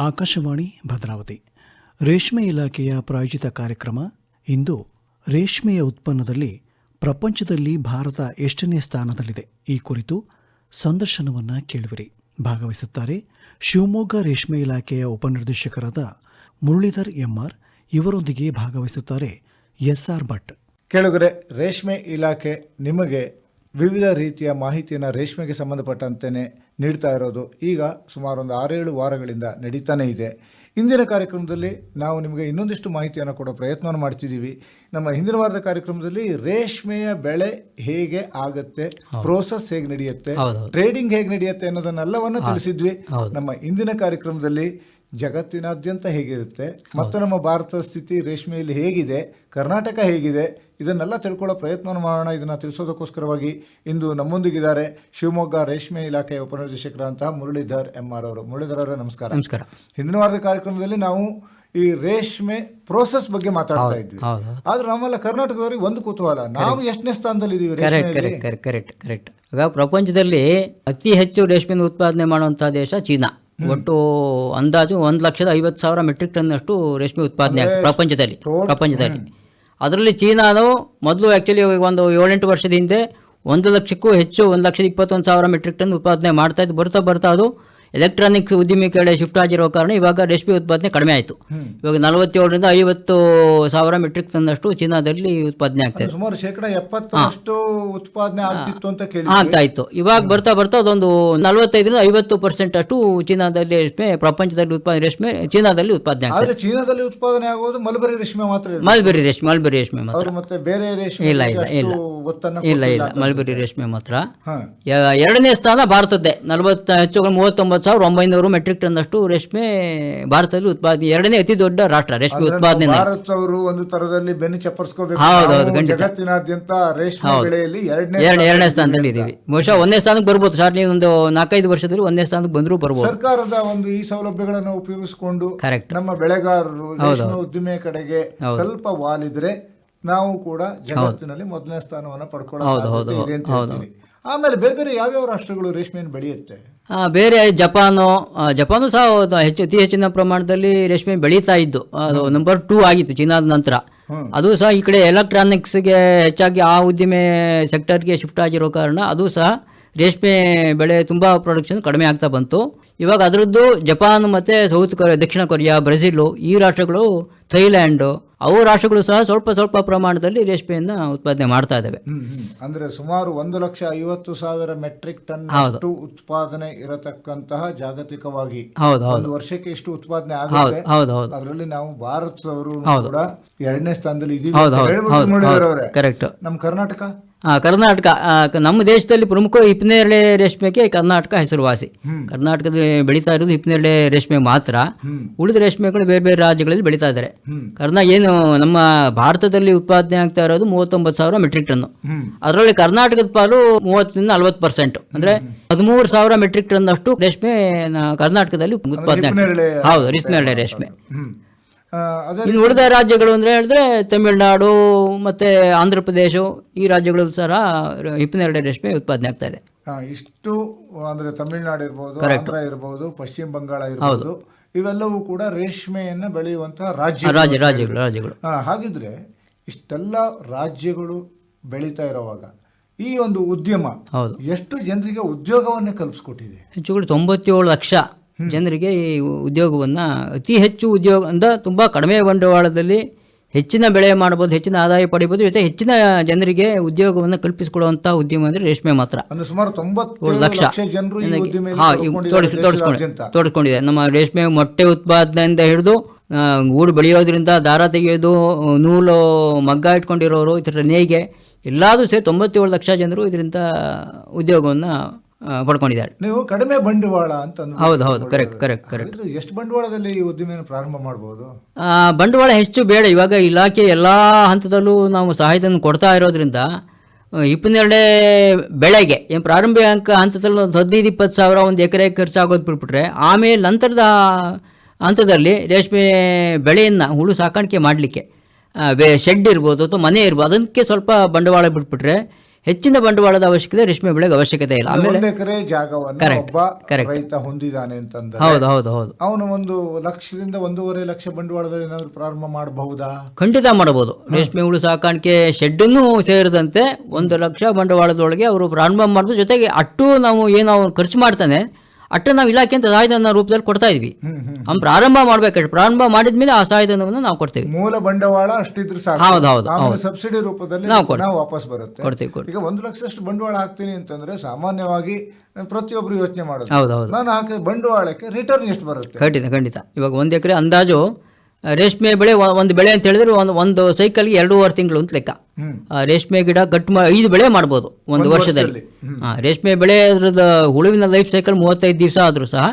ಆಕಾಶವಾಣಿ ಭದ್ರಾವತಿ. ರೇಷ್ಮೆ ಇಲಾಖೆಯ ಪ್ರಾಯೋಜಿತ ಕಾರ್ಯಕ್ರಮ ಇಂದು ರೇಷ್ಮೆಯ ಉತ್ಪನ್ನದಲ್ಲಿ ಪ್ರಪಂಚದಲ್ಲಿ ಭಾರತ ಎಷ್ಟನೇ ಸ್ಥಾನದಲ್ಲಿದೆ. ಈ ಕುರಿತು ಸಂದರ್ಶನವನ್ನು ಕೇಳುವಿರಿ. ಭಾಗವಹಿಸುತ್ತಾರೆ ಶಿವಮೊಗ್ಗ ರೇಷ್ಮೆ ಇಲಾಖೆಯ ಉಪನಿರ್ದೇಶಕರಾದ ಮುರಳೀಧರ್ ಎಂಆರ್. ಇವರೊಂದಿಗೆ ಭಾಗವಹಿಸುತ್ತಾರೆ ಎಸ್ಆರ್ ಭಟ್. ಕೆಳಗರೆ, ರೇಷ್ಮೆ ಇಲಾಖೆ ನಿಮಗೆ ವಿವಿಧ ರೀತಿಯ ಮಾಹಿತಿಯನ್ನು ರೇಷ್ಮೆಗೆ ಸಂಬಂಧಪಟ್ಟಂತೆಯೇ ನೀಡ್ತಾ ಇರೋದು. ಈಗ ಸುಮಾರು ಒಂದು ಆರೇಳು ವಾರಗಳಿಂದ ನಡೀತಾನೇ ಇದೆ. ಇಂದಿನ ಕಾರ್ಯಕ್ರಮದಲ್ಲಿ ನಾವು ನಿಮಗೆ ಇನ್ನೊಂದಿಷ್ಟು ಮಾಹಿತಿಯನ್ನು ಕೊಡೋ ಪ್ರಯತ್ನವನ್ನು ಮಾಡ್ತಿದ್ದೀವಿ. ನಮ್ಮ ಹಿಂದಿನ ವಾರದ ಕಾರ್ಯಕ್ರಮದಲ್ಲಿ ರೇಷ್ಮೆಯ ಬೆಳೆ ಹೇಗೆ ಆಗುತ್ತೆ ಪ್ರೋಸೆಸ್ ಹೇಗೆ ನಡೆಯುತ್ತೆ ಟ್ರೇಡಿಂಗ್ ಹೇಗೆ ನಡೆಯುತ್ತೆ ಅನ್ನೋದನ್ನೆಲ್ಲವನ್ನು ತಿಳಿಸಿದ್ವಿ. ನಮ್ಮ ಇಂದಿನ ಕಾರ್ಯಕ್ರಮದಲ್ಲಿ ಜಗತ್ತಿನಾದ್ಯಂತ ಹೇಗಿರುತ್ತೆ ಮತ್ತು ನಮ್ಮ ಭಾರತದ ಸ್ಥಿತಿ ರೇಷ್ಮೆಯಲ್ಲಿ ಹೇಗಿದೆ ಕರ್ನಾಟಕ ಹೇಗಿದೆ ಇದನ್ನೆಲ್ಲ ತಿಳ್ಕೊಳ್ಳೋ ಪ್ರಯತ್ನ ಮಾಡೋಣ. ಇದನ್ನು ತಿಳಿಸೋದಕ್ಕೋಸ್ಕರವಾಗಿ ಇಂದು ನಮ್ಮೊಂದಿಗಿದ್ದಾರೆ ಶಿವಮೊಗ್ಗ ರೇಷ್ಮೆ ಇಲಾಖೆಯ ಉಪನಿರ್ದೇಶಕರಂತಹ ಮುರಳೀಧರ್ ಎಂ ಆರ್ ಅವರು. ಮುರಳೀಧರ್ ಅವರೇ ನಮಸ್ಕಾರ. ನಮಸ್ಕಾರ. ಹಿಂದಿನ ವಾರದ ಕಾರ್ಯಕ್ರಮದಲ್ಲಿ ನಾವು ಈ ರೇಷ್ಮೆ ಪ್ರೋಸೆಸ್ ಬಗ್ಗೆ ಮಾತಾಡ್ತಾ ಇದ್ವಿ. ಆದ್ರೆ ನಮ್ಮೆಲ್ಲ ಕರ್ನಾಟಕದವರಿಗೆ ಒಂದು ಕುತೂಹಲ ನಾವು ಎಷ್ಟನೇ ಸ್ಥಾನದಲ್ಲಿ ಇದೀವಿ correct correct correct correct correct ಈಗ ಪ್ರಪಂಚದಲ್ಲಿ ಅತಿ ಹೆಚ್ಚು ರೇಷ್ಮೆ ಉತ್ಪಾದನೆ ಮಾಡುವಂತಹ ದೇಶ ಚೀನಾ. ಒಟ್ಟು ಅಂದಾಜು ಒಂದು ಲಕ್ಷದ ಐವತ್ತು ಸಾವಿರ ಮೆಟ್ರಿಕ್ ಟನ್ ಅಷ್ಟು ರೇಷ್ಮೆ ಉತ್ಪಾದನೆ ಆಗ್ತದೆ ಪ್ರಪಂಚದಲ್ಲಿ ಪ್ರಪಂಚದಲ್ಲಿ. ಅದರಲ್ಲಿ ಚೀನಾನು ಮೊದಲು ಆ್ಯಕ್ಚುಲಿ ಒಂದು ಏಳೆಂಟು ವರ್ಷದ ಹಿಂದೆ ಒಂದು ಲಕ್ಷಕ್ಕೂ ಹೆಚ್ಚು ಒಂದು ಲಕ್ಷದ ಇಪ್ಪತ್ತೊಂದು ಸಾವಿರ ಮೆಟ್ರಿಕ್ ಟನ್ ಉತ್ಪಾದನೆ ಮಾಡ್ತಾ ಇದ್ದು ಬರ್ತಾ ಬರ್ತಾ ಅದು ಎಲೆಕ್ಟ್ರಾನಿಕ್ಸ್ ಉದ್ದಿಮೆ ಕಡೆ ಶಿಫ್ಟ್ ಆಗಿರೋ ಕಾರಣ ಇವಾಗ ರೇಷ್ಮೆ ಉತ್ಪಾದನೆ ಕಡಿಮೆ ಆಯಿತು. ಇವಾಗ ನಲವತ್ತೇಳರಿಂದ ಐವತ್ತು ಸಾವಿರ ಮೆಟ್ರಿಕ್ ಟನ್ನಷ್ಟು ಚೀನಾದಲ್ಲಿ ಉತ್ಪಾದನೆ ಆಗ್ತಾ ಇದೆ. ಸುಮಾರು ಶೇಕಡ ಎಪ್ಪತ್ತರಷ್ಟು ಉತ್ಪಾದನೆ ಆಗ್ತಿತ್ತು ಅಂತ ಕೇಳಿ ಆಗ್ತಾ ಇತ್ತು. ಇವಾಗ ಬರ್ತಾ ಬರ್ತಾ ಅದೊಂದು ನಲವತ್ತೈದರಿಂದ ಐವತ್ತು ಪರ್ಸೆಂಟ್ ಅಷ್ಟು ಚೀನಾದಲ್ಲಿ ರೇಷ್ಮೆ ಪ್ರಪಂಚದಲ್ಲಿ ಉತ್ಪಾದನೆ ರೇಷ್ಮೆ ಚೀನಾದಲ್ಲಿ ಉತ್ಪಾದನೆ ಆಗ್ತದೆ ಚೀನಾದಲ್ಲಿ ಉತ್ಪಾದನೆ ಆಗೋದು ಮಲ್ಬರಿ ರೇಷ್ಮೆ ಮಾತ್ರ. ಮಲ್ಬೆರಿ ರೇಷ್ಮೆ ಮಲ್ಬೆರಿ ರೇಷ್ಮೆ ಮಾತ್ರ. ಮತ್ತೆ ಬೇರೆ ರೇಷ್ಮೆ ಇಲ್ಲ ಇಲ್ಲ ಇಲ್ಲ. ಇಲ್ಲ ಇಲ್ಲ. ಮಲ್ಬೆರಿ ರೇಷ್ಮೆ ಮಾತ್ರ. ಎರಡನೇ ಸ್ಥಾನ ಭಾರತದ್ದೇ. ನಲವತ್ತ ಹೆಚ್ಚು ಕಡಿಮೆ ಮೂವತ್ತೊಂಬತ್ತು ಸಾವಿರದ ಒಂಬೈನೂರು ಮೆಟ್ರಿಕ್ ಟನ್ ಅಷ್ಟು ರೇಷ್ಮೆ ಭಾರತದಲ್ಲಿ ಉತ್ಪಾದನೆ ಎರಡನೇ ಅತಿ ದೊಡ್ಡ ರಾಷ್ಟ್ರ ರೇಷ್ಮೆ ಉತ್ಪಾದನೆ ಭಾರತ ಅವರು ಒಂದು ತರದಲ್ಲಿ ಬೆನ್ನು ಚಪ್ಪರಿಸ್ಕೋಬೇಕು. ಖಂಡಿತ. ಜಗತ್ತಿನಾದ್ಯಂತ ರೇಷ್ಮೆ ಬೆಳೆಯಲ್ಲಿ ಎರಡನೇ ಎರಡು ಎರಡನೇ ಸ್ಥಾನದಲ್ಲಿ ಇದ್ದೀವಿ ಬಹುಶಃ ಒಂದೇ ಸ್ಥಾನಕ್ಕೆ ಬರ್ಬೋದು. ಸರ್ ನೀವು ಒಂದು ನಾಲ್ಕೈದು ವರ್ಷದಲ್ಲಿ ಒಂದೇ ಸ್ಥಾನಕ್ಕೆ ಬಂದರೂ ಬರ್ಬೋದು. ಸರ್ಕಾರದ ಒಂದು ಈ ಸೌಲಭ್ಯಗಳನ್ನು ಉಪಯೋಗಿಸಿಕೊಂಡು ಕರೆಕ್ಟ್ ನಮ್ಮ ಬೆಳೆಗಾರರು ರೇಷ್ಮೆ ಉದ್ದಿಮೆ ಕಡೆಗೆ ಸ್ವಲ್ಪ ವಾಲಿದ್ರೆ ನಾವು ಕೂಡ ಜಗತ್ತಿನಲ್ಲಿ ಮೊದಲನೇ ಸ್ಥಾನವನ್ನ ಪಡ್ಕೊಳ್ಳೋ ಇದೆ ಅಂತ ಹೇಳ್ತೀನಿ ಆಮೇಲೆ ಬೇರೆ ಬೇರೆ ಯಾವ್ಯಾವ ರಾಷ್ಟ್ರಗಳು ರೇಷ್ಮೆಯನ್ನು ಬೆಳೆಯುತ್ತೆ? ಬೇರೆ ಜಪಾನು ಜಪಾನು ಸಹ ಹೆಚ್ಚು ಅತಿ ಹೆಚ್ಚಿನ ಪ್ರಮಾಣದಲ್ಲಿ ರೇಷ್ಮೆ ಬೆಳೀತಾ ಇದ್ದು. ಅದು ನಂಬರ್ ಟೂ ಆಗಿತ್ತು ಚೀನಾದ ನಂತರ. ಅದು ಸಹ ಈ ಕಡೆ ಎಲೆಕ್ಟ್ರಾನಿಕ್ಸ್ಗೆ ಹೆಚ್ಚಾಗಿ ಆ ಉದ್ದಿಮೆ ಸೆಕ್ಟರ್ಗೆ ಶಿಫ್ಟ್ ಆಗಿರೋ ಕಾರಣ ಅದು ಸಹ ರೇಷ್ಮೆ ಬೆಳೆ ತುಂಬ ಪ್ರೊಡಕ್ಷನ್ ಕಡಿಮೆ ಆಗ್ತಾ ಬಂತು. ಇವಾಗ ಅದರದ್ದು ಜಪಾನ್ ಮತ್ತು ಸೌತ್ ಕೊರಿಯಾ ದಕ್ಷಿಣ ಕೊರಿಯಾ ಬ್ರೆಜಿಲು ಈ ರಾಷ್ಟ್ರಗಳು ಥೈಲ್ಯಾಂಡು ಅವು ರಾಷ್ಟ್ರಗಳು ಸಹ ಸ್ವಲ್ಪ ಸ್ವಲ್ಪ ಪ್ರಮಾಣದಲ್ಲಿ ರೇಷ್ಮೆಯನ್ನು ಉತ್ಪಾದನೆ ಮಾಡ್ತಾ ಇದ್ದಾವೆ. ಅಂದ್ರೆ ಸುಮಾರು ಒಂದು ಲಕ್ಷ ಐವತ್ತು ಸಾವಿರ ಮೆಟ್ರಿಕ್ ಟನ್ ಉತ್ಪಾದನೆ ಇರತಕ್ಕಂತಹ ಜಾಗತಿಕವಾಗಿ ಒಂದು ವರ್ಷಕ್ಕೆ ಎಷ್ಟು ಉತ್ಪಾದನೆ ಆಗುತ್ತೆ. ಅದರಲ್ಲಿ ನಾವು ಭಾರತದವರು ಕೂಡ ಎರಡನೇ ಸ್ಥಾನದಲ್ಲಿ ಇದೀವಿ ಕರೆಕ್ಟ್ ನಮ್ಮ ಕರ್ನಾಟಕ? ಕರ್ನಾಟಕ ನಮ್ಮ ದೇಶದಲ್ಲಿ ಪ್ರಮುಖ ಹಿಪ್ಪನೇರಳೆ ರೇಷ್ಮೆಗೆ ಕರ್ನಾಟಕ ಹೆಸರುವಾಸಿ. ಕರ್ನಾಟಕದಲ್ಲಿ ಬೆಳೀತಾ ಇರೋದು ಹಿಪ್ಪನೇರಳೆ ರೇಷ್ಮೆ ಮಾತ್ರ. ಉಳಿದ ರೇಷ್ಮೆಗಳು ಬೇರೆ ಬೇರೆ ರಾಜ್ಯಗಳಲ್ಲಿ ಬೆಳೀತಾ ಇದ್ದಾರೆ ಕರ್ನಾ ಏನು ನಮ್ಮ ಭಾರತದಲ್ಲಿ ಉತ್ಪಾದನೆ ಆಗ್ತಾ ಇರೋದು ಮೂವತ್ತೊಂಬತ್ತು ಸಾವಿರ ಮೆಟ್ರಿಕ್ ಟನ್ ಅದರಲ್ಲಿ ಕರ್ನಾಟಕದ ಪಾಲು ಮೂವತ್ತರಿಂದ ನಲವತ್ತು ಪರ್ಸೆಂಟ್ ಅಂದ್ರೆ ಹದಿಮೂರು ಸಾವಿರ ಮೆಟ್ರಿಕ್ ಟನ್ ಅಷ್ಟು ರೇಷ್ಮೆ ಕರ್ನಾಟಕದಲ್ಲಿ ಉತ್ಪಾದನೆ ಹೌದು ರೇಷ್ಮೆ ಆ, ಅದೇ ಇನ್ನು ಉಳಿದ ರಾಜ್ಯಗಳು ಅಂದ್ರೆ ಹೇಳಿದ್ರೆ ತಮಿಳುನಾಡು ಮತ್ತೆ ಆಂಧ್ರ ಪ್ರದೇಶ ಈ ರಾಜ್ಯಗಳು ಸಹ ಹಿಪ್ಪನೇರಳೆ ರೇಷ್ಮೆ ಉತ್ಪಾದನೆ ಆಗ್ತಾ ಇದೆ. ಇಷ್ಟು ಅಂದ್ರೆ ತಮಿಳುನಾಡು ಇರ್ಬೋದು ಆಂಧ್ರ ಇರ್ಬೋದು ಪಶ್ಚಿಮ ಬಂಗಾಳ ಇರ್ಬೋದು ಇವೆಲ್ಲವೂ ಕೂಡ ರೇಷ್ಮೆಯನ್ನು ಬೆಳೆಯುವಂತಹ ರಾಜ್ಯ ರಾಜ್ಯ ರಾಜ್ಯಗಳು ರಾಜ್ಯಗಳು. ಹಾಗಿದ್ರೆ ಇಷ್ಟೆಲ್ಲ ರಾಜ್ಯಗಳು ಬೆಳೀತಾ ಇರೋವಾಗ ಈ ಒಂದು ಉದ್ಯಮ ಹೌದು. ಎಷ್ಟು ಜನರಿಗೆ ಉದ್ಯೋಗವನ್ನು ಕಲ್ಪಿಸ್ಕೊಟ್ಟಿದೆ? ಹೆಚ್ಚು ಕೂಡ ತೊಂಬತ್ತೇಳು ಲಕ್ಷ ಜನರಿಗೆ ಈ ಉದ್ಯೋಗವನ್ನು ಅತಿ ಹೆಚ್ಚು ಉದ್ಯೋಗ ಅಂದ ತುಂಬ ಕಡಿಮೆ ಬಂಡವಾಳದಲ್ಲಿ ಹೆಚ್ಚಿನ ಬೆಳೆ ಮಾಡ್ಬೋದು ಹೆಚ್ಚಿನ ಆದಾಯ ಪಡಿಬೋದು ಜೊತೆ ಹೆಚ್ಚಿನ ಜನರಿಗೆ ಉದ್ಯೋಗವನ್ನು ಕಲ್ಪಿಸಿಕೊಡುವಂತಹ ಉದ್ಯಮ ಅಂದ್ರೆ ರೇಷ್ಮೆ ಮಾತ್ರ. ಸುಮಾರು ಲಕ್ಷ. ತೋಡಿಸ್ಕೊಂಡಿದೆ ನಮ್ಮ ರೇಷ್ಮೆ ಮೊಟ್ಟೆ ಉತ್ಪಾದನೆಯಿಂದ ಹಿಡಿದು ಗೂಡು ಬೆಳೆಯೋದ್ರಿಂದ ದಾರ ತೆಗೆಯೋದು ನೂಲು ಮಗ್ಗ ಇಟ್ಕೊಂಡಿರೋರು ಈ ಥರ ನೇಯ್ಗೆ ಎಲ್ಲದೂ ಸೇರಿ ತೊಂಬತ್ತೇಳು ಲಕ್ಷ ಜನರು ಇದರಿಂದ ಉದ್ಯೋಗವನ್ನು ಪಡ್ಕೊಂಡಿದ್ದಾರೆ. ನೀವು ಕಡಿಮೆ ಬಂಡವಾಳ ಅಂತ ಹೌದು ಹೌದು. ಕರೆಕ್ಟ್ ಕರೆಕ್ಟ್ ಕರೆಕ್ಟ್ ಎಷ್ಟು ಬಂಡವಾಳದಲ್ಲಿ ಈ ಉದ್ದಿಮೆಯನ್ನು ಪ್ರಾರಂಭ ಮಾಡಬಹುದು ಬಂಡವಾಳ ಹೆಚ್ಚು ಬೇಡ. ಇವಾಗ ಇಲಾಖೆ ಎಲ್ಲ ಹಂತದಲ್ಲೂ ನಾವು ಸಹಾಯಧನ ಕೊಡ್ತಾ ಇರೋದ್ರಿಂದ ಇಪ್ಪತ್ತೆರಡೇ ಬೆಳೆಗೆ ಏನು ಪ್ರಾರಂಭಿಕ ಹಂತದಲ್ಲಿ ಒಂದು ಹದಿನೈದು ಇಪ್ಪತ್ತು ಸಾವಿರ ಒಂದು ಎಕರೆ ಖರ್ಚಾಗೋದು ಬಿಟ್ಬಿಟ್ರೆ ಆಮೇಲೆ ನಂತರದ ಹಂತದಲ್ಲಿ ರೇಷ್ಮೆ ಬೆಳೆಯನ್ನು ಹುಳು ಸಾಕಾಣಿಕೆ ಮಾಡಲಿಕ್ಕೆ ಶೆಡ್ ಇರ್ಬೋದು ಅಥವಾ ಮನೆ ಇರ್ಬೋದು ಅದಕ್ಕೆ ಸ್ವಲ್ಪ ಬಂಡವಾಳ ಬಿಟ್ಬಿಟ್ರೆ ಹೆಚ್ಚಿನ ಬಂಡವಾಳದ ಅವಶ್ಯಕತೆ ರೇಷ್ಮೆ ಬೆಳೆಗೆ ಅವಶ್ಯಕತೆ ಇಲ್ಲ. ಆಮೇಲೆ ಎಕರೆ ಜಾಗವನ್ನು ಒಬ್ಬ. ರೈತ ಹೊಂದಿದ್ದಾನೆ ಅಂತಂದ್ರೆ ಹೌದು ಹೌದು ಹೌದು. ಅವನು ಒಂದು ಲಕ್ಷದಿಂದ ಒಂದೂವರೆ ಲಕ್ಷ ಬಂಡವಾಳದ ಏನಾದ್ರು ಪ್ರಾರಂಭ ಮಾಡಬಹುದಾ? ಖಂಡಿತ ಮಾಡಬಹುದು. ರೇಷ್ಮೆ ಹುಳು ಸಾಕಾಣಿಕೆ ಶೆಡ್ಡನ್ನು ಸೇರಿದಂತೆ ಒಂದು ಲಕ್ಷ ಬಂಡವಾಳದೊಳಗೆ ಅವರು ಪ್ರಾರಂಭ ಮಾಡೋದು ಜೊತೆಗೆ ಅಟ್ಟು ನಾವು ಏನು ಅವ್ನು ಖರ್ಚು ಮಾಡ್ತಾನೆ. ಅಟ್ಟು ನಾವು ಇಲಾಖೆ ಅಂತ ಸಹಾಯಧನ ರೂಪದಲ್ಲಿ ಕೊಡ್ತಾ ಇದ್ವಿ. ಹ್ಮ್ ಪ್ರಾರಂಭ ಮಾಡ್ಬೇಕು ಪ್ರಾರಂಭ ಮಾಡಿದ ಪ್ರಾರಂಭ ಮಾಡಿದ್ಮೇಲೆ ಆ ಸಹಾಯಧನವನ್ನು ನಾವು ಕೊಡ್ತೇವೆ. ಮೂಲ ಬಂಡವಾಳ ಅಷ್ಟಿದ್ರು ಸಾಕು. ಹೌದು, ಹೌದು, ಸಬ್ಸಿಡಿ ರೂಪದಲ್ಲಿ ನಾವು. ವಾಪಸ್ ಬರುತ್ತೆ. ಕೊಡ್ತೀವಿ ಈಗ ಒಂದು ಲಕ್ಷದಷ್ಟು ಬಂಡವಾಳ ಹಾಕ್ತೀನಿ ಅಂತಂದ್ರೆ ಸಾಮಾನ್ಯವಾಗಿ ಪ್ರತಿಯೊಬ್ರು ಯೋಚನೆ ಮಾಡೋದು. ಹೌದು ಹೌದು. ನಾನು ಹಾಕಿ ಬಂಡವಾಳಕ್ಕೆ ರಿಟರ್ನ್ ಎಷ್ಟು ಬರುತ್ತೆ? ಖಂಡಿತ ಖಂಡಿತ. ಇವಾಗ ಒಂದು ಎಕರೆ ಅಂದಾಜು ರೇಷ್ಮೆ ಬೆಳೆ ಒಂದು ಬೆಳೆ ಅಂತ ಹೇಳಿದ್ರೆ ಒಂದು ಒಂದು ಸೈಕಲ್ಗೆ ಎರಡೂವರೆ ತಿಂಗಳು ಅಂತ ಲೆಕ್ಕ. ರೇಷ್ಮೆ ಗಿಡ ಕಟ್ ಮಾಡಿ ಐದು ಬೆಳೆ ಮಾಡ್ಬೋದು ಒಂದು ವರ್ಷದಲ್ಲಿ. ರೇಷ್ಮೆ ಬೆಳೆ ಅದ್ರದ್ದು ಹುಳುವಿನ ಲೈಫ್ ಸೈಕಲ್ ಮೂವತ್ತೈದು ದಿವಸ ಆದರೂ ಸಹ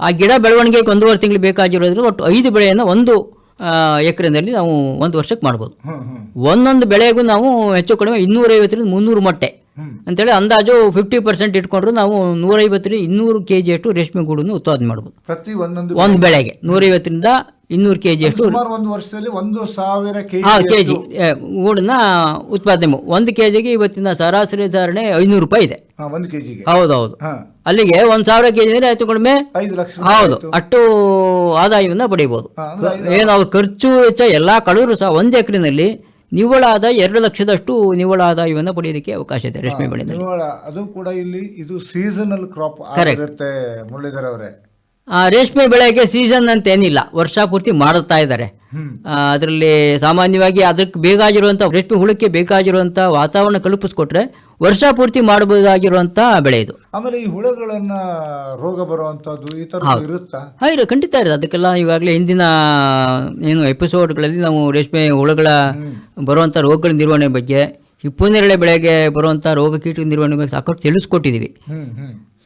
ಆ ಗಿಡ ಬೆಳವಣಿಗೆಗೆ ಒಂದೂವರೆ ತಿಂಗಳು ಬೇಕಾಗಿರೋದ್ರಿಂದ ಒಟ್ಟು ಐದು ಬೆಳೆಯನ್ನು ಒಂದು ಎಕರೆನಲ್ಲಿ ನಾವು ಒಂದು ವರ್ಷಕ್ಕೆ ಮಾಡ್ಬೋದು. ಒಂದೊಂದು ಬೆಳೆಗೂ ನಾವು ಹೆಚ್ಚು ಕಡಿಮೆ ಇನ್ನೂರೈವತ್ತರಿಂದ ಮುನ್ನೂರು ಮೊಟ್ಟೆ. ಅಂತೇಳಿ ಅಂದಾಜು ಫಿಫ್ಟಿ ಪರ್ಸೆಂಟ್ ಇಟ್ಕೊಂಡ್ರು ನಾವು ನೂರೈವತ್ತರಿಂದ ಇನ್ನೂರು ಕೆ ಜಿಯಷ್ಟು ರೇಷ್ಮೆ ಗೂಡನ್ನು ಉತ್ಪಾದನೆ ಮಾಡ್ಬೋದು. ಪ್ರತಿ ಒಂದೊಂದು ಒಂದು ಬೆಳೆಗೆ. ನೂರೈವತ್ತರಿಂದ ಇನ್ನೂರು ಕೆ ಜಿಯಷ್ಟು ಸುಮಾರು ಒಂದು ವರ್ಷದಲ್ಲಿ ಒಂದು ಸಾವಿರ ಹಾಂ ಕೆ ಜಿ ಗೂಡನ್ನ ಉತ್ಪಾದನೆ ಒಂದು ಕೆ ಜಿಗೆ ಇವತ್ತಿನ ಸರಾಸರಿ ಧಾರಣೆ ಐನೂರು ರೂಪಾಯಿ ಇದೆ. ಒಂದು ಕೆ ಕೆಜಿಗೆ ಹೌದೌದು. ಅಲ್ಲಿಗೆ ಒಂದು ಸಾವಿರ ಕೆ ಜಿ ಅಂದರೆ ಹೆಚ್ಚು ಕಡಿಮೆ? ಐದು ಲಕ್ಷ ಹೌದು. ಆಯ್ತು. ಅಷ್ಟು ಆದಾಯವನ್ನು ಪಡೆಯಬಹುದು ಏನು ಅವ್ರ ಖರ್ಚು ವೆಚ್ಚ ಎಲ್ಲ ಕಳೂರು ಸಹ ಒಂದು ಎಕರೆನಲ್ಲಿ ನಿವ್ವಳ ಆದಾಯ ಎರಡು ಲಕ್ಷದಷ್ಟು ನಿವ್ವಳ ಆದಾಯವನ್ನು ಪಡೆಯೋದಕ್ಕೆ ಅವಕಾಶ ಇದೆ ರೇಷ್ಮೆ ಬೆಳೆ ಅದು ಕೂಡ ಇಲ್ಲಿ ಇದು ಸೀಸನಲ್ ಕ್ರಾಪ್ ಆಗಿರುತ್ತೆ ಮುರಳೀಧರ್ ಅವರೇ. ರೇಷ್ಮೆ ಬೆಳೆಗೆ ಸೀಸನ್ ಅಂತ ಏನಿಲ್ಲ ವರ್ಷ ಪೂರ್ತಿ ಮಾಡುತ್ತಾ ಇದ್ದಾರೆ. ಅದರಲ್ಲಿ ಸಾಮಾನ್ಯವಾಗಿ ಅದಕ್ಕೆ ಬೇಕಾಗಿರುವಂಥ ರೇಷ್ಮೆ ಹುಳಕ್ಕೆ ಬೇಕಾಗಿರುವಂಥ ವಾತಾವರಣ ಕಲ್ಪಿಸ್ಕೊಟ್ರೆ ವರ್ಷ ಪೂರ್ತಿ ಮಾಡಬಹುದಾಗಿರುವಂಥ ಬೆಳೆ ಇದು ಆಮೇಲೆ ಈ ಹುಳಗಳನ್ನ ರೋಗ ಬರುವಂತದ್ದು ಈ ತರ ಇರುತ್ತಾ? ಖಂಡಿತ ಇದೆ ಅದಕ್ಕೆಲ್ಲ ಈಗಾಗಲೇ ಹಿಂದಿನ ಏನು ಎಪಿಸೋಡ್ಗಳಲ್ಲಿ ನಾವು ರೇಷ್ಮೆ ಹುಳಗಳ ಬರುವಂಥ ರೋಗಗಳ ನಿರ್ವಹಣೆ ಬಗ್ಗೆ ಹಿಪ್ಪುನೇರಳೆ ಬೆಳೆಗೆ ಬರುವಂಥ ರೋಗ ಕೀಟ ನಿರ್ವಹಣೆ ಬಗ್ಗೆ ಸಾಕಷ್ಟು ತಿಳಿಸ್ಕೊಟ್ಟಿದ್ದೀವಿ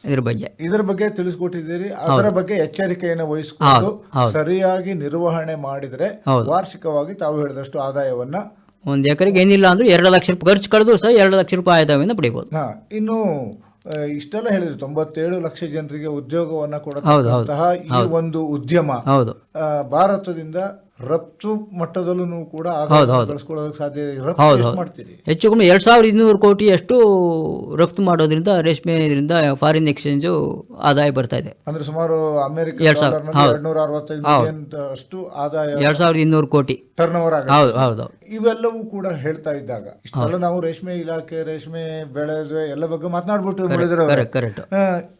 ಇದ್ರ ಬಗ್ಗೆ. ಇದರ ಬಗ್ಗೆ ತಿಳಿಸ್ಕೊಟ್ಟಿದ್ದೀರಿ. ಅದರ ಬಗ್ಗೆ ಎಚ್ಚರಿಕೆಯನ್ನು ವಹಿಸಿಕೊಂಡು ಸರಿಯಾಗಿ ನಿರ್ವಹಣೆ ಮಾಡಿದ್ರೆ ವಾರ್ಷಿಕವಾಗಿ ತಾವು ಹೇಳಿದಷ್ಟು ಆದಾಯವನ್ನ ಒಂದು ಎಕರೆಗೆ ಏನಿಲ್ಲ ಅಂದ್ರೆ ಎರಡು ಲಕ್ಷ ರೂಪಾಯಿ ಖರ್ಚು ಕಳೆದು ಸಹ ಎರಡು ಲಕ್ಷ ರೂಪಾಯಿ ಆದಾಯವನ್ನು ಪಡಿಬೋದು. ಹಾ ಇನ್ನು ಇಷ್ಟೆಲ್ಲ ಹೇಳಿದ್ರು. ತೊಂಬತ್ತೇಳು ಲಕ್ಷ ಜನರಿಗೆ ಉದ್ಯೋಗವನ್ನ ಕೊಡತಕ್ಕಂತಹ ಈ ಒಂದು ಉದ್ಯಮ ಹೌದು. ಭಾರತದಿಂದ ರಫ್ತು ಮಟ್ಟದಲ್ಲೂ ಕೂಡ ಸಾಧ್ಯ. ರಫ್ತು ಮಾಡ್ತೀರಿ? ಹೆಚ್ಚು ಕಮ್ಮಿ ಎರಡು ಸಾವಿರದ ಇನ್ನೂರು ಕೋಟಿಯಷ್ಟು ರಫ್ತು ಮಾಡೋದ್ರಿಂದ ರೇಷ್ಮೆ ಇದರಿಂದ ಫಾರಿನ್ ಎಕ್ಸ್ಚೇಂಜು ಆದಾಯ ಬರ್ತಾ ಇದೆ. ಅಂದ್ರೆ ಸುಮಾರು ಅಮೆರಿಕ ಎರಡ್ ಅರವತ್ತೈದು ಅಷ್ಟು ಆದಾಯ ಎರಡು ಸಾವಿರದ ಇನ್ನೂರು ಕೋಟಿ. ಟರ್ನ್ ಓವರ್ ಹೌದು ಹೌದು. ಇವೆಲ್ಲವೂ ಕೂಡ ಹೇಳ್ತಾ ಇದ್ದಾಗ ಇಷ್ಟೆಲ್ಲ ನಾವು ರೇಷ್ಮೆ ಇಲಾಖೆ ರೇಷ್ಮೆ ಬೆಳೆದು ಎಲ್ಲ ಬಗ್ಗೆ ಮಾತನಾಡ್ಬಿಟ್ಟು ಬೆಳೆದ್ರೆ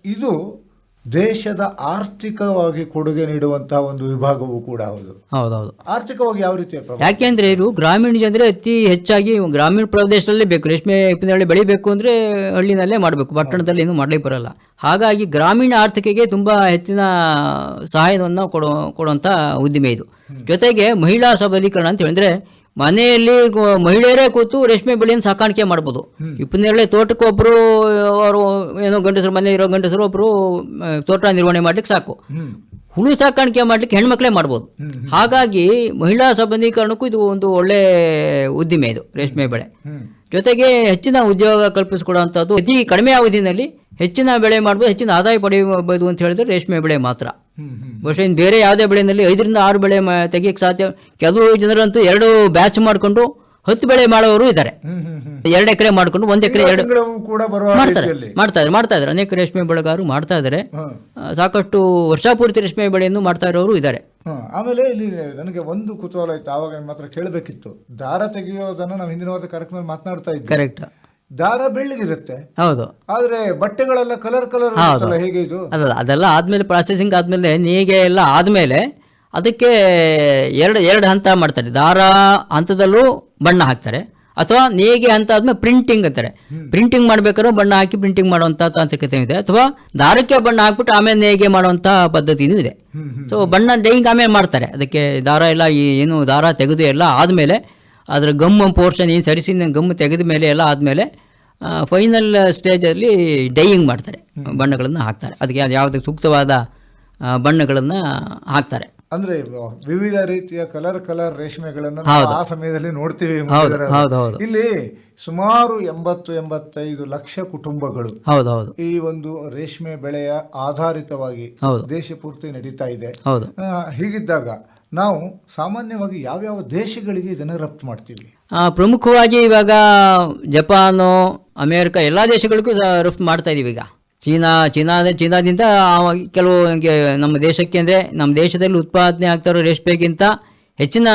ಇದು ದೇಶದ ಆರ್ಥಿಕವಾಗಿ ಕೊಡುಗೆ ನೀಡುವಂತಹ ಒಂದು ವಿಭಾಗವೂ ಕೂಡ ಹೌದು. ಹೌದೌದು. ಆರ್ಥಿಕವಾಗಿ ಯಾವ ರೀತಿಯ ಪ್ರಭಾವ? ಯಾಕೆಂದ್ರೆ ಇವರು ಗ್ರಾಮೀಣ ಜನರೇ ಅತಿ ಹೆಚ್ಚಾಗಿ ಗ್ರಾಮೀಣ ಪ್ರದೇಶದಲ್ಲೇ ಬೇಕು. ರೇಷ್ಮೆ ಹಿಪ್ಪಿನಳ್ಳಿ ಬೆಳಿಬೇಕು ಅಂದ್ರೆ ಹಳ್ಳಿನಲ್ಲೇ ಮಾಡಬೇಕು. ಪಟ್ಟಣದಲ್ಲಿ ಏನು ಮಾಡ್ಲಿಕ್ಕೆ ಬರಲ್ಲ. ಹಾಗಾಗಿ ಗ್ರಾಮೀಣ ಆರ್ಥಿಕೆಗೆ ತುಂಬಾ ಹೆಚ್ಚಿನ ಸಹಾಯವನ್ನು ಕೊಡೋ ಕೊಡುವಂಥ ಉದ್ದಿಮೆ ಇದು. ಜೊತೆಗೆ ಮಹಿಳಾ ಸಬಲೀಕರಣ ಅಂತ ಹೇಳಿದ್ರೆ ಮನೆಯಲ್ಲಿ ಮಹಿಳೆಯರೇ ಕೂತು ರೇಷ್ಮೆ ಬೆಳೆಯನ್ನು ಸಾಕಾಣಿಕೆ ಮಾಡ್ಬೋದು. ಇಪ್ಪನೇಳೆ ತೋಟಕ್ಕೆ ಒಬ್ಬರು ಅವರು ಏನೋ ಗಂಡಸರು ಮನೆ ಇರೋ ಗಂಡಸರು ಒಬ್ಬರು ತೋಟ ನಿರ್ವಹಣೆ ಮಾಡ್ಲಿಕ್ಕೆ ಸಾಕು. ಹುಳು ಸಾಕಾಣಿಕೆ ಮಾಡ್ಲಿಕ್ಕೆ ಹೆಣ್ಮಕ್ಳೇ ಮಾಡ್ಬೋದು. ಹಾಗಾಗಿ ಮಹಿಳಾ ಸಬಲೀಕರಣಕ್ಕೂ ಇದು ಒಂದು ಒಳ್ಳೆ ಉದ್ದಿಮೆ ಇದು ರೇಷ್ಮೆ ಬೆಳೆ. ಜೊತೆಗೆ ಹೆಚ್ಚಿನ ಉದ್ಯೋಗ ಕಲ್ಪಿಸಿಕೊಡುವಂಥದ್ದು ಅತಿ ಕಡಿಮೆ ಅವಧಿನಲ್ಲಿ ಹೆಚ್ಚಿನ ಬೆಳೆ ಮಾಡ್ಬೋದು ಹೆಚ್ಚಿನ ಆದಾಯ ಪಡೆಯಬಹುದು ಅಂತ ಹೇಳಿದ್ರೆ ರೇಷ್ಮೆ ಬೆಳೆ ಮಾತ್ರ. ಬಹುಶಃ ಇನ್ನು ಬೇರೆ ಯಾವುದೇ ಬೆಳೆಯಲ್ಲಿ ಐದರಿಂದ ಆರು ಬೆಳೆ ತೆಗಿಯಕ್ಕೆ ಸಾಧ್ಯ. ಕೆಲವು ಜನರಂತೂ ಎರಡು ಬ್ಯಾಚ್ ಮಾಡಿಕೊಂಡು ಹತ್ತು ಬೆಳೆ ಮಾಡೋರು ಇದ್ದಾರೆ. ಎರಡು ಎಕರೆ ಮಾಡ್ಕೊಂಡು ಒಂದು ಎಕರೆ ಎರಡು ಮಾಡ್ತಾರೆ. ರೀತಿಯಲ್ಲಿ. ಮಾಡ್ತಾ ಇದ್ದಾರೆ ಅನೇಕ ರೇಷ್ಮೆ ಬೆಳೆಗಾರರು ಮಾಡ್ತಾ ಇದ್ದಾರೆ. ಸಾಕಷ್ಟು ವರ್ಷಪೂರ್ತಿ ರೇಷ್ಮೆ ಬೆಳೆಯನ್ನು ಮಾಡ್ತಾ ಇರೋರು ಇದ್ದಾರೆ. ಆಮೇಲೆ ಇಲ್ಲಿ ನನಗೆ ಒಂದು ಕುತೂಹಲ ಇತ್ತು ಆವಾಗ ಮಾತ್ರ ಕೇಳಬೇಕಿತ್ತು. ದಾರ ತೆಗೆಯೋದನ್ನ ನಾವು ಹಿಂದಿನ ವಾರದ ಕಾರ್ಯಕ್ರಮದಲ್ಲಿ ಮಾತನಾಡ್ತಾ ಇದ್ದೀವಿ ಕರೆಕ್ಟ್ ದಾರ ಬೆಳ್ಳಗಿರುತ್ತೆ ಹೌದು. ಆದ್ರೆ ಬಟ್ಟೆಗಳೆಲ್ಲ ಕಲರ್ ಕಲರ್ ಇರುತ್ತಲ್ಲ ಹೇಗೆ ಇದು? ಅದಲ್ಲ ಅದೆಲ್ಲ ಆದಮೇಲೆ ಪ್ರಾಸೆಸಿಂಗ್ ಆದಮೇಲೆ ನೇಯ್ಗೆ ಎಲ್ಲ ಆದಮೇಲೆ ಅದಕ್ಕೆ ಎರಡು ಎರಡು ಹಂತ ಮಾಡ್ತಾರೆ. ದಾರ ಹಂತದಲ್ಲೂ ಬಣ್ಣ ಹಾಕ್ತಾರೆ. ಅಥವಾ ನೇಗೆ ಹಂತ ಆದ್ಮೇಲೆ ಪ್ರಿಂಟಿಂಗ್ ಅಂತಾರೆ. ಪ್ರಿಂಟಿಂಗ್ ಮಾಡ್ಬೇಕಾದ್ರೆ ಬಣ್ಣ ಹಾಕಿ ಪ್ರಿಂಟಿಂಗ್ ಮಾಡುವಂಥ ತಾಂತ್ರಿಕತೆ ಇದೆ. ಅಥವಾ ದಾರಕ್ಕೆ ಬಣ್ಣ ಹಾಕ್ಬಿಟ್ಟು ಆಮೇಲೆ ನೇಗೆ ಮಾಡುವಂಥ ಪದ್ಧತಿನೂ ಇದೆ. ಸೊ ಬಣ್ಣ ಡೈಯಿಂಗ್ ಆಮೇಲೆ ಮಾಡ್ತಾರೆ. ಅದಕ್ಕೆ ದಾರ ಎಲ್ಲ ಈ ಏನು ದಾರ ತೆಗೆದು ಎಲ್ಲ ಆದಮೇಲೆ ಅದರ ಗಮ್ ಪೋರ್ಷನ್ ಏನು ಸರಿಸಿನ ಗಮ್ ತೆಗೆದ ಮೇಲೆ ಎಲ್ಲ ಆದಮೇಲೆ ಫೈನಲ್ ಸ್ಟೇಜಲ್ಲಿ ಡೈಯಿಂಗ್ ಮಾಡ್ತಾರೆ ಬಣ್ಣಗಳನ್ನು ಹಾಕ್ತಾರೆ. ಅದಕ್ಕೆ ಅದು ಯಾವುದಕ್ಕೆ ಸೂಕ್ತವಾದ ಬಣ್ಣಗಳನ್ನು ಹಾಕ್ತಾರೆ. ಅಂದ್ರೆ ವಿವಿಧ ರೀತಿಯ ಕಲರ್ ಕಲರ್ ರೇಷ್ಮೆಗಳನ್ನು ಆ ಸಮಯದಲ್ಲಿ ನೋಡ್ತೀವಿ ಇಲ್ಲಿ ಸುಮಾರು ಎಂಬತ್ತು ಎಂಬತ್ತೈದು ಲಕ್ಷ ಕುಟುಂಬಗಳು ಹೌದೌದು ಹೌದು. ಈ ಒಂದು ರೇಷ್ಮೆ ಬೆಳೆಯ ಆಧಾರಿತವಾಗಿ. ದೇಶ ಪೂರ್ತಿ ನಡೀತಾ ಇದೆ. ಹೌದು. ಹೀಗಿದ್ದಾಗ ನಾವು ಸಾಮಾನ್ಯವಾಗಿ ಯಾವ್ಯಾವ ದೇಶಗಳಿಗೆ ಇದನ್ನು ರಫ್ತು ಮಾಡ್ತೀವಿ? ಪ್ರಮುಖವಾಗಿ ಇವಾಗ ಜಪಾನು, ಅಮೇರಿಕ ಎಲ್ಲ ದೇಶಗಳಿಗೂ ರಫ್ತು ಮಾಡ್ತಾ ಇದೀವಿ ಈಗ. ಚೀನಾ ಚೀನಾ, ಚೀನಾದಿಂದ ಕೆಲವು ನಮ್ಮ ದೇಶಕ್ಕೆ ಅಂದರೆ ನಮ್ಮ ದೇಶದಲ್ಲಿ ಉತ್ಪಾದನೆ ಆಗ್ತಾ ಇರೋ ರೇಷ್ಮೆಗಿಂತ ಹೆಚ್ಚಿನ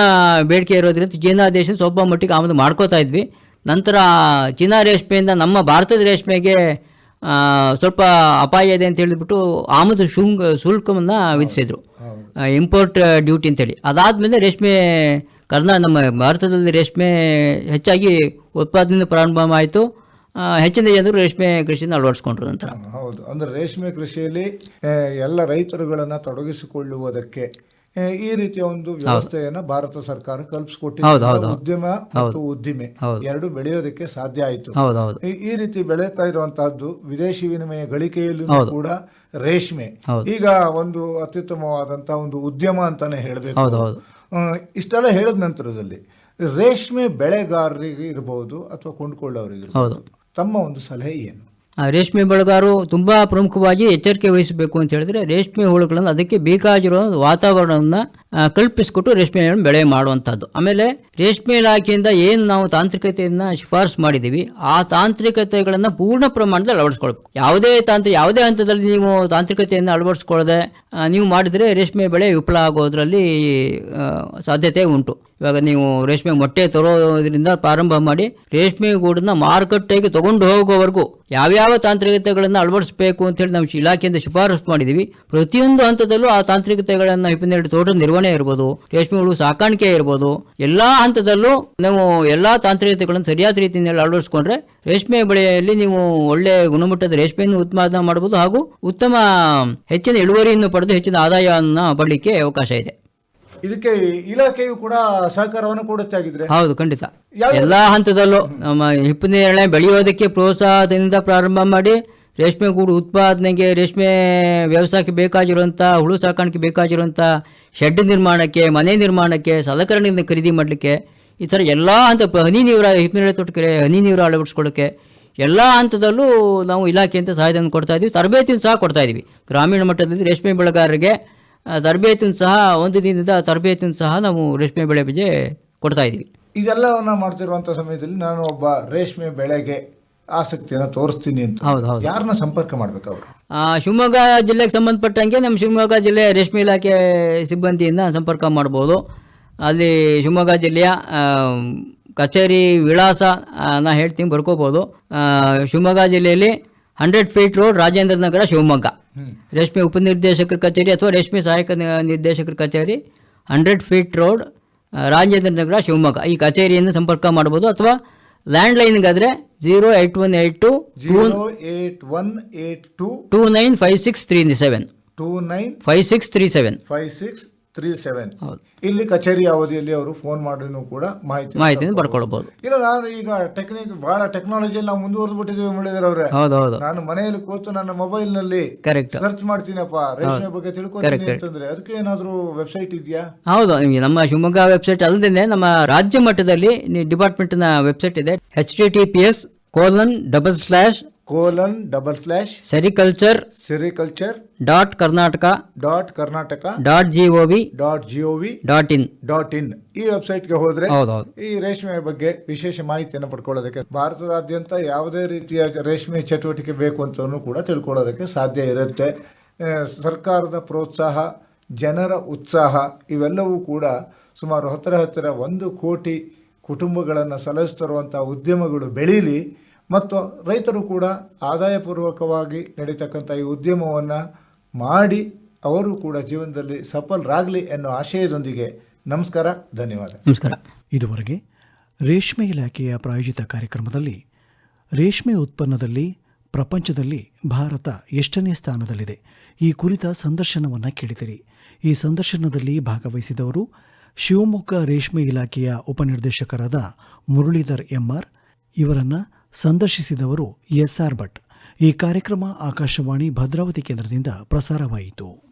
ಬೇಡಿಕೆ ಇರೋದ್ರಿಂದ ಚೀನಾ ದೇಶ ಸ್ವಲ್ಪ ಮಟ್ಟಿಗೆ ಆಮದು ಮಾಡ್ಕೋತಾ ಇದ್ವಿ. ನಂತರ ಚೀನಾ ರೇಷ್ಮೆಯಿಂದ ನಮ್ಮ ಭಾರತದ ರೇಷ್ಮೆಗೆ ಸ್ವಲ್ಪ ಅಪಾಯ ಇದೆ ಅಂತ ಹೇಳಿಬಿಟ್ಟು ಆಮದು ಶುಂಕ ಶುಲ್ಕವನ್ನು ವಿಧಿಸಿದ್ರು. ಇಂಪೋರ್ಟ್ ಡ್ಯೂಟಿ ಅಂತೇಳಿ ಅದಾದಮೇಲೆ ರೇಷ್ಮೆ ಕರ್ನಾ ನಮ್ಮ ಭಾರತದಲ್ಲಿ ರೇಷ್ಮೆ ಹೆಚ್ಚಾಗಿ ಉತ್ಪಾದನೆ ಪ್ರಾರಂಭ ಆಯಿತು. ಹೆಚ್ಚಿನ ಜನರು ರೇಷ್ಮೆ ಕೃಷಿನ ಅಳವಡಿಸ್ಕೊಂಡ್ರು ನಂತರ. ಹೌದು. ಅಂದ್ರೆ ರೇಷ್ಮೆ ಕೃಷಿಯಲ್ಲಿ ಎಲ್ಲ ರೈತರುಗಳನ್ನು ತೊಡಗಿಸಿಕೊಳ್ಳುವುದಕ್ಕೆ ಈ ರೀತಿಯ ಒಂದು ವ್ಯವಸ್ಥೆಯನ್ನ ಭಾರತ ಸರ್ಕಾರ ಕಲ್ಪಿಸಿಕೊಟ್ಟಿದೆ. ಉದ್ಯಮ ಮತ್ತು ಉದ್ದಿಮೆ ಎರಡು ಬೆಳೆಯೋದಕ್ಕೆ ಸಾಧ್ಯ ಆಯಿತು. ಈ- ರೀತಿ ಬೆಳೀತಾ ಇರುವಂತಹದ್ದು ವಿದೇಶಿ ವಿನಿಮಯ ಗಳಿಕೆಯಲ್ಲೂ ಕೂಡ ರೇಷ್ಮೆ. ಈಗ ಒಂದು ಅತ್ಯುತ್ತಮವಾದಂತಹ ಒಂದು ಉದ್ಯಮ ಅಂತಾನೆ ಹೇಳಬೇಕು. ಇಷ್ಟೆಲ್ಲ ಹೇಳಿದ ನಂತರದಲ್ಲಿ ರೇಷ್ಮೆ ಬೆಳೆಗಾರರಿಗೆ ಇರಬಹುದು ಅಥವಾ ಕೊಂಡ್ಕೊಳ್ಳೋರಿಗೆ ಇರಬಹುದು ತಮ್ಮ ಒಂದು ಸಲಹೆ ಏನು? ರೇಷ್ಮೆ ಬೆಳೆಗಾರರು ತುಂಬ ಪ್ರಮುಖವಾಗಿ ಎಚ್ಚರಿಕೆ ವಹಿಸಬೇಕು ಅಂತ ಹೇಳಿದ್ರೆ ರೇಷ್ಮೆ ಹುಳುಗಳನ್ನು ಅದಕ್ಕೆ ಬೇಕಾಗಿರೋ ವಾತಾವರಣವನ್ನು ಕಲ್ಪಿಸಿಕೊಟ್ಟು ರೇಷ್ಮೆ ಬೆಳೆ ಮಾಡುವಂಥದ್ದು ಆಮೇಲೆ ರೇಷ್ಮೆ ಇಲಾಖೆಯಿಂದ ಏನು ನಾವು ತಾಂತ್ರಿಕತೆಯನ್ನು ಶಿಫಾರಸು ಮಾಡಿದ್ದೀವಿ, ಆ ತಾಂತ್ರಿಕತೆಗಳನ್ನು ಪೂರ್ಣ ಪ್ರಮಾಣದಲ್ಲಿ ಅಳವಡಿಸ್ಕೊಳ್ಬೇಕು. ಯಾವುದೇ ತಾಂತ್ರಿ, ಯಾವುದೇ ಹಂತದಲ್ಲಿ ನೀವು ತಾಂತ್ರಿಕತೆಯನ್ನು ಅಳವಡಿಸ್ಕೊಳ್ಳದೆ ನೀವು ಮಾಡಿದರೆ ರೇಷ್ಮೆ ಬೆಳೆ ವಿಫಲ ಆಗೋದ್ರಲ್ಲಿ ಸಾಧ್ಯತೆ ಉಂಟು. ಇವಾಗ ನೀವು ರೇಷ್ಮೆ ಮೊಟ್ಟೆ ತರೋದ್ರಿಂದ ಪ್ರಾರಂಭ ಮಾಡಿ ರೇಷ್ಮೆ ಗೂಡನ್ನ ಮಾರುಕಟ್ಟೆಗೆ ತಗೊಂಡು ಹೋಗೋವರೆಗೂ ಯಾವ್ಯಾವ ತಾಂತ್ರಿಕತೆಗಳನ್ನು ಅಳವಡಿಸಬೇಕು ಅಂತೇಳಿ ನಾವು ಇಲಾಖೆಯಿಂದ ಶಿಫಾರಸು ಮಾಡಿದ್ದೀವಿ. ಪ್ರತಿಯೊಂದು ಹಂತದಲ್ಲೂ ಆ ತಾಂತ್ರಿಕತೆಗಳನ್ನು ಹಿಪ್ಪನ್ನೆರಡು ತೋಟದ ನಿರ್ವಹಣೆ ಇರ್ಬೋದು ರೇಷ್ಮೆ ಹುಳು ಸಾಕಾಣಿಕೆ ಇರ್ಬೋದು ಎಲ್ಲಾ ಹಂತದಲ್ಲೂ ನಾವು ಎಲ್ಲಾ ತಾಂತ್ರಿಕತೆಗಳನ್ನು ಸರಿಯಾದ ರೀತಿಯಲ್ಲಿ ಅಳವಡಿಸ್ಕೊಂಡ್ರೆ ರೇಷ್ಮೆ ಬೆಳೆಯಲ್ಲಿ ನೀವು ಒಳ್ಳೆ ಗುಣಮಟ್ಟದ ರೇಷ್ಮೆಯನ್ನು ಉತ್ಪಾದನೆ ಮಾಡಬಹುದು ಹಾಗೂ ಉತ್ತಮ ಹೆಚ್ಚಿನ ಇಳುವರಿಯನ್ನು ಪಡೆದು ಹೆಚ್ಚಿನ ಆದಾಯವನ್ನು ಪಡಲಿಕ್ಕೆ ಅವಕಾಶ ಇದೆ. ಇದಕ್ಕೆ ಇಲಾಖೆಯು ಕೂಡ ಸಹಕಾರವನ್ನು ಕೊಡುತ್ತೆ ಆಗಿದ್ರೆ ಹೌದು ಖಂಡಿತ. ಎಲ್ಲಾ ಹಂತದಲ್ಲೂ ನಮ್ಮ ಹಿಪ್ಪು ನೇರಳೆ ಬೆಳೆಯೋದಕ್ಕೆ ಪ್ರೋತ್ಸಾಹದಿಂದ ಪ್ರಾರಂಭ ಮಾಡಿ ರೇಷ್ಮೆ ಗೂಡು ಉತ್ಪಾದನೆಗೆ ರೇಷ್ಮೆ ವ್ಯವಸಾಯಕ್ಕೆ ಬೇಕಾಗಿರುವಂಥ, ಹುಳು ಸಾಕಾಣಿಕೆ ಬೇಕಾಗಿರುವಂಥ, ಶೆಡ್ ನಿರ್ಮಾಣಕ್ಕೆ, ಮನೆ ನಿರ್ಮಾಣಕ್ಕೆ, ಸಲಕರಣೆಗಳನ್ನು ಖರೀದಿ ಮಾಡಲಿಕ್ಕೆ, ಈ ಥರ ಎಲ್ಲ ಹಂತ ಹನಿ ನೀರು ಹಿಪ್ಪನೇರಳೆ ತೋಟಕ್ಕೆ ಹನಿ ನೀರು ಅಳವಡಿಸ್ಕೊಳ್ಳೋಕ್ಕೆ ಎಲ್ಲ ಹಂತದಲ್ಲೂ ನಾವು ಇಲಾಖೆಯಿಂದ ಸಹಾಯಧನ ಕೊಡ್ತಾ ಇದ್ದೀವಿ. ತರಬೇತಿಯನ್ನು ಸಹ ಕೊಡ್ತಾ ಇದ್ದೀವಿ. ಗ್ರಾಮೀಣ ಮಟ್ಟದಲ್ಲಿ ರೇಷ್ಮೆ ಬೆಳೆಗಾರರಿಗೆ ತರಬೇತಿಯನ್ನು ಸಹ ಒಂದು ದಿನದ ತರಬೇತಿಯನ್ನು ಸಹ ನಾವು ರೇಷ್ಮೆ ಬೆಳೆ ಬೀಜ ಕೊಡ್ತಾ ಇದ್ದೀವಿ. ಇದೆಲ್ಲವನ್ನು ಮಾಡ್ತಿರುವಂಥ ಸಮಯದಲ್ಲಿ ನಾನು ಒಬ್ಬ ರೇಷ್ಮೆ ಬೆಳೆಗೆ ಆಸಕ್ತಿಯನ್ನು ತೋರಿಸ್ತೀನಿ ಅಂತ. ಹೌದು ಹೌದು. ಯಾರನ್ನ ಸಂಪರ್ಕ ಮಾಡ್ಬೇಕು ಅವರು? ಆ, ಶಿವಮೊಗ್ಗ ಜಿಲ್ಲೆಗೆ ಸಂಬಂಧಪಟ್ಟಂಗೆ ನಮ್ಮ ಶಿವಮೊಗ್ಗ ಜಿಲ್ಲೆಯ ರೇಷ್ಮೆ ಇಲಾಖೆ ಸಿಬ್ಬಂದಿಯಿಂದ ಸಂಪರ್ಕ ಮಾಡ್ಬೋದು. ಅಲ್ಲಿ ಶಿವಮೊಗ್ಗ ಜಿಲ್ಲೆಯ ಆ, ಕಚೇರಿ ವಿಳಾಸ ನಾನು ನಾ ಹೇಳ್ತೀನಿ ಬರ್ಕೋಬೋದು. ಆ, ಶಿವಮೊಗ್ಗ ಜಿಲ್ಲೆಯಲ್ಲಿ hundred feet road Rajendra Nagar Shivamogga. ರೇಷ್ಮೆ ಉಪನಿರ್ದೇಶಕರ ಕಚೇರಿ ಅಥವಾ ರೇಷ್ಮೆ ಸಹಾಯಕ ನಿ- ನಿರ್ದೇಶಕರ ಕಚೇರಿ ಹಂಡ್ರೆಡ್ ಫೀಟ್ ರೋಡ್ ಆ, ರಾಜೇಂದ್ರ ನಗರ ಶಿವಮೊಗ್ಗ. ಈ ಕಚೇರಿಯನ್ನು ಸಂಪರ್ಕ ಮಾಡ್ಬೋದು ಅಥವಾ ಲ್ಯಾಂಡ್ಲೈನ್ಗಾದರೆ zero eight one eight two zero eight one eight two two nine five six three seven two nine five six three seven five six three seven. ಇಲ್ಲಿ ಕಚೇರಿ ಅವಧಿಯಲ್ಲಿ ಅವರು ಫೋನ್ ಮಾಡಿದ್ರು ಕೂಡ ಮಾಹಿತಿ ಮಾಹಿತಿ ಪಡ್ಕೊಳ್ಬಹುದು ಇಲ್ಲ ನಾನು ಈಗ ಟೆಕ್ನಿಕ್ ಬಹಳ ಟೆಕ್ನಾಲಜಿಯಲ್ಲಿ ನಾವು ಮುಂದುವರೆದು ಬಿಟ್ಟಿದ್ದೀವಿ ಮುಳಿದರ್ ಅವ್ರೆ. ಹೌದು ಹೌದು. ನಾನು ಮನೆಯಲ್ಲಿ ಕೂತು ನನ್ನ ಮೊಬೈಲ್ನಲ್ಲಿ ಕರೆಕ್ಟ್ ಸರ್ಚ್ ಮಾಡ್ತೀನಪ್ಪ. ರೇಷ್ಮೆ ಬಗ್ಗೆ ತಿಳ್ಕೊತೀನಿ ಅಂತಂದ್ರೆ ಅದಕ್ಕೆ ಏನಾದ್ರು ವೆಬ್ಸೈಟ್ ಇದೆಯಾ? ಹೌದು ನಿಮಗೆ ನಮ್ಮ ಶಿವಮೊಗ್ಗ ವೆಬ್ಸೈಟ್ ಅಲ್ಲದೆ ನಮ್ಮ ರಾಜ್ಯ ಮಟ್ಟದಲ್ಲಿ ಡಿಪಾರ್ಟ್ಮೆಂಟ್ನ ವೆಬ್ಸೈಟ್ ಇದೆ. H T T P S colon double slash colon double slash sericulture sericulture dot Karnataka dot Karnataka dot G O V dot G O V dot in dot in ಈ ವೆಬ್ಸೈಟ್ಗೆ ಹೋದ್ರೆ ಹೌದು ಹೌದು. ಈ ರೇಷ್ಮೆ ಬಗ್ಗೆ ವಿಶೇಷ ಮಾಹಿತಿಯನ್ನು ಪಡ್ಕೊಳ್ಳೋದಕ್ಕೆ ಭಾರತದಾದ್ಯಂತ ಯಾವುದೇ ರೀತಿಯ ರೇಷ್ಮೆ ಚಟುವಟಿಕೆ ಬೇಕು ಅಂತಲೂ ಕೂಡ ತಿಳ್ಕೊಳ್ಳೋದಕ್ಕೆ ಸಾಧ್ಯ ಇರುತ್ತೆ. ಸರ್ಕಾರದ ಪ್ರೋತ್ಸಾಹ ಜನರ ಉತ್ಸಾಹ ಇವೆಲ್ಲವೂ ಕೂಡ ಸುಮಾರು ಹತ್ತಿರ ಹತ್ತಿರ ಒಂದು ಕೋಟಿ ಕುಟುಂಬಗಳನ್ನು ಸಲಹಿಸ್ತಿರುವಂಥ ಉದ್ಯಮಗಳು ಬೆಳೀಲಿ. ಮತ್ತು ರೈತರು ಕೂಡ ಆದಾಯಪೂರ್ವಕವಾಗಿ ನಡೀತಕ್ಕಂಥ ಈ ಉದ್ಯಮವನ್ನು ಮಾಡಿ ಅವರು ಕೂಡ ಜೀವನದಲ್ಲಿ ಸಫಲರಾಗಲಿ ಎನ್ನುವ ಆಶಯದೊಂದಿಗೆ ನಮಸ್ಕಾರ ಧನ್ಯವಾದ. ನಮಸ್ಕಾರ. ಇದುವರೆಗೆ ರೇಷ್ಮೆ ಇಲಾಖೆಯ ಪ್ರಾಯೋಜಿತ ಕಾರ್ಯಕ್ರಮದಲ್ಲಿ ರೇಷ್ಮೆ ಉತ್ಪನ್ನದಲ್ಲಿ ಪ್ರಪಂಚದಲ್ಲಿ ಭಾರತ ಎಷ್ಟನೇ ಸ್ಥಾನದಲ್ಲಿದೆ ಈ ಕುರಿತ ಸಂದರ್ಶನವನ್ನು ಕೇಳಿದಿರಿ. ಈ ಸಂದರ್ಶನದಲ್ಲಿ ಭಾಗವಹಿಸಿದವರು ಶಿವಮೊಗ್ಗ ರೇಷ್ಮೆ ಇಲಾಖೆಯ ಉಪನಿರ್ದೇಶಕರಾದ ಮುರಳೀಧರ್ ಎಂಆರ್ ಇವರನ್ನು ಸಂದರ್ಶಿಸಿದವರು ಎಸ್ಆರ್ ಭಟ್. ಈ ಕಾರ್ಯಕ್ರಮ ಆಕಾಶವಾಣಿ ಭದ್ರಾವತಿ ಕೇಂದ್ರದಿಂದ ಪ್ರಸಾರವಾಯಿತು.